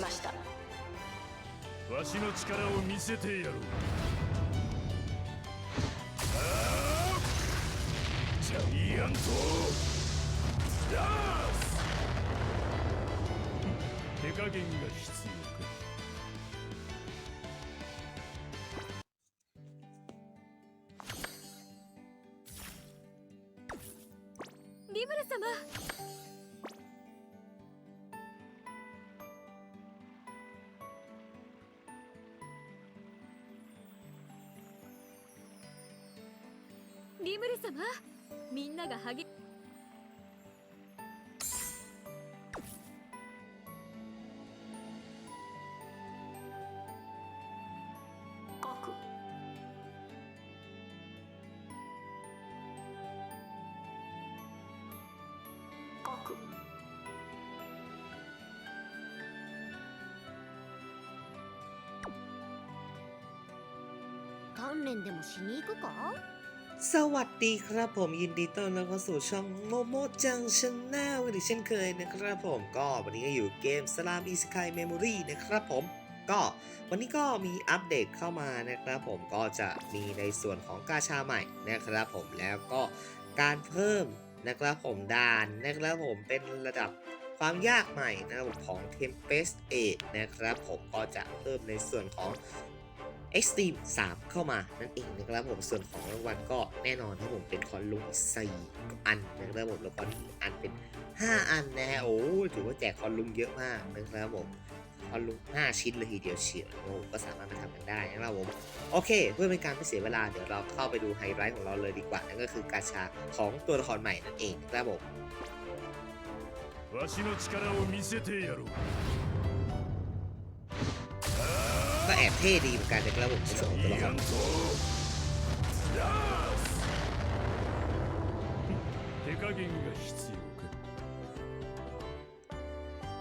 しました。わしの力を見せてやろう。ジャイアント。ダース。手加減が必要か。リムル様リムル様みんなが励鍛錬でもしに行くか？ สวัสดีครับผมยินดีต้อนรับเข้าสู่ช่องโมโมจังชแนลกันอีกเช่นเคยนะครับผมก็วันนี้ก็อยู่เกมสลามอีสกายเมมโมรีนะครับผมก็วันนี้ก็มีอัปเดตเข้ามานะครับผมก็จะมีในส่วนของกาชาใหม่นะครับผมแล้วก็การเพิ่มนะครับผมด่านนะครับผมเป็นระดับความยากใหม่นะครับของ Tempest 8นะครับผมก็จะเพิ่มในส่วนของ Extreme 3 เข้ามานั่นเองนะครับผมส่วนของรางวัลก็แน่นอนครับผมเป็นคอนลุง4อันนะครับผมแล้วก็นี่อันเป็น 5 อันนะฮะโอ้ถือว่าแจกคอนลุงเยอะมากนะครับผมคอนลุง5 ชิ้นเลยทีเดียวเฉียวโอ้ก็สามารถมาทำกันได้นะครับผมโอเค เพื่อเป็นการไม่เสียเวลาเดี๋ยวเราเข้าไปดูไฮไลท์ของเราเลยดีกว่า นั่นก็คือกาชาของตัวละครใหม่นั่นเองนะครับผม わしの力を見せてやろう ก็แอบเท่ดีเหมือนกันในระบบผสมตัวละคร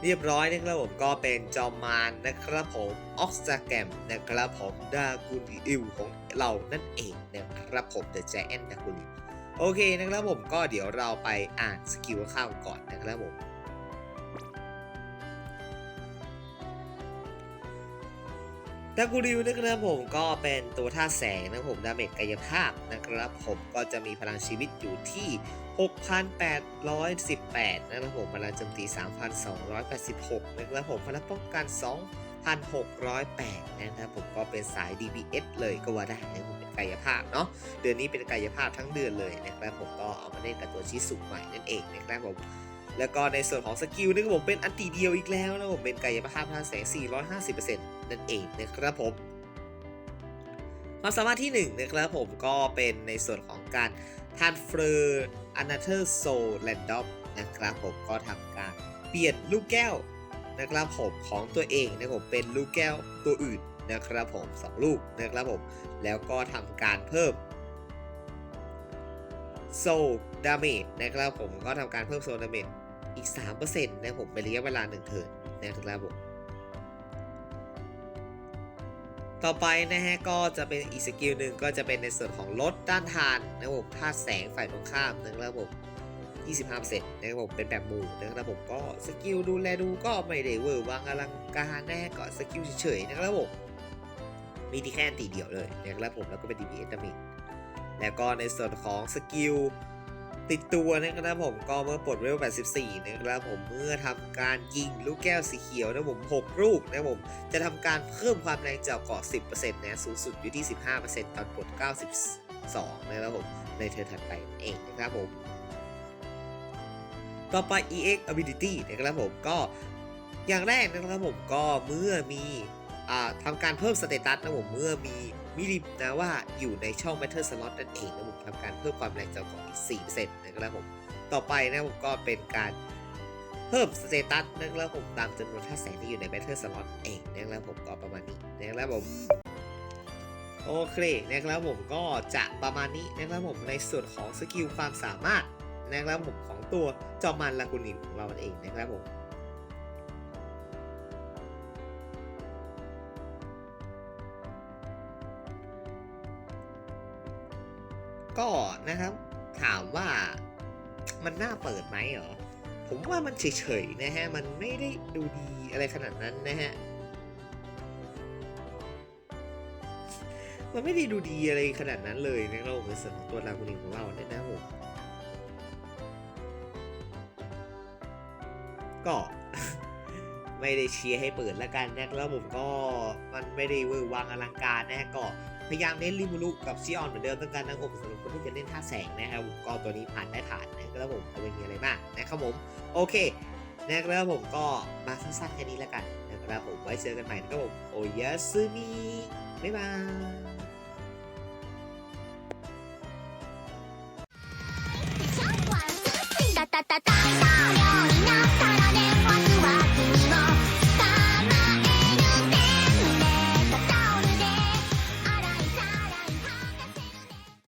เรียบร้อยนะครับผมก็เป็นจอมมารนะครับผมออกซาแกมนะครับผมดากุลิอิวของเรานั่นเองนะครับผมเดอะแจนดากุลิโอเคนะครับผมก็เดี๋ยวเราไปอ่านสกิลข้าวก่อนนะครับผม ดากูริวนะครับผมก็เป็นตัวท่าแสงนะผมดาเมจกายภาพนะครับผมก็จะมีพลังชีวิตอยู่ที่ 6,818 นะครับผมพลังโจมตี 3,286 นะครับผมพลังป้องกัน 2,608 นะครับผมก็เป็นสาย DPS เลยก็ว่าได้นะครับผมเป็นกายภาพเนาะเดือนนี้เป็นกายภาพทั้งเดือนเลยนะครับผมก็เอามาเล่นกับตัวชิสุใหม่นั่นเองนะครับผมแล้วก็ในส่วนของสกิลนะครับผมเป็นอันตีเดียวอีกแล้วนะผมเป็นกายภาพท่าแสง 450% นั่นเองนะครับผมความสามารถที่1นะครับผมก็เป็นในส่วนของการ transfer another soul random นะครับผมก็ทำการเปลี่ยนลูกแก้วนะครับผมของตัวเองนะครับผมเป็นลูกแก้วตัวอื่นนะครับผม2ลูกนะครับผมแล้วก็ทำการเพิ่ม soul damage นะครับผมก็ทำการเพิ่ม soul damage อีก 3%นะครับผมเป็นระยะเวลา 1 เทิร์นนะครับผม ต่อไปนะฮะก็จะเป็นอีกสกิลหนึ่งก็จะเป็นในส่วนของลดต้านทานนะครับผมธาตุแสงฝ่ายตรงข้ามนะครับผม25%นะครับผมเป็นแบบหมู่นะครับผมก็สกิลดูแลดูก็ไม่ได้เวอร์วังอลังการแนะฮะก็สกิลเฉยๆนะครับผมมีที่แค่ตีเดียวเลยนะครับผมแล้วก็เป็น DPS ดาเมจแล้วก็ในส่วนของสกิล ติดตัวนะครับผมก็เมื่อปลดเวล 84 นะครับผมเมื่อทำการยิงลูกแก้วสีเขียวนะผม 6 ลูกนะผม จะทำการเพิ่มความแรงจากเกาะ 10%นะสูงสุดอยู่ที่ 15%ตอนกด92 นะครับผม ในเทอร์ถัดไปเองนะครับผม ต่อไป EX Ability นะครับผมก็อย่างแรกนะครับผมก็เมื่อมีอ่าทำการเพิ่มสเตตัสนะผมเมื่อมี มิลิมนะว่าอยู่ในช่อง Matter Slot นั่นเองนะผมทำการเพิ่มความแรงจากเกาะอีก4%นะครับผมต่อไปนะผมก็เป็นการเพิ่มสเตตัสนะครับผมตามจำนวนท่าแสงที่อยู่ในแบทเทิลสล็อตเองนะครับผมก็ประมาณนี้นะครับผมโอเคนะครับผมก็จะประมาณนี้นะครับผมในส่วนของสกิลความสามารถนะครับผมของตัวจอมมันลากูนิของเราเองนะครับผม ก็นะครับ ถามว่ามันน่าเปิดไหมเหรอ ผมว่ามันเฉยๆนะฮะ มันไม่ได้ดูดีอะไรขนาดนั้นนะฮะ มันไม่ได้ดูดีอะไรขนาดนั้นเลยนะครับผมในส่วนของตัวรากุนิของเราเนี่ยนะผมก็ไม่ได้เชียร์ให้เปิดล้วกันนะแล้วผมก็มันไม่ได้เวอร์วังอลังการนะฮะก็ พยายามเล่นริมูรุกับซีออนเหมือนเดิมต้องการนางอบสำหรับคนที่จะเล่นท่าแสงนะครับก็ตัวนี้ผ่านได้ผ่านนะครับผมเขาไม่มีอะไรมากนะครับผมโอเคนะครับผมก็มาสั้นๆแค่นี้แล้วกันนะครับผมไว้เจอกันใหม่นะครับผมโอยสึมิบ๊ายบาย哒哒哒哒。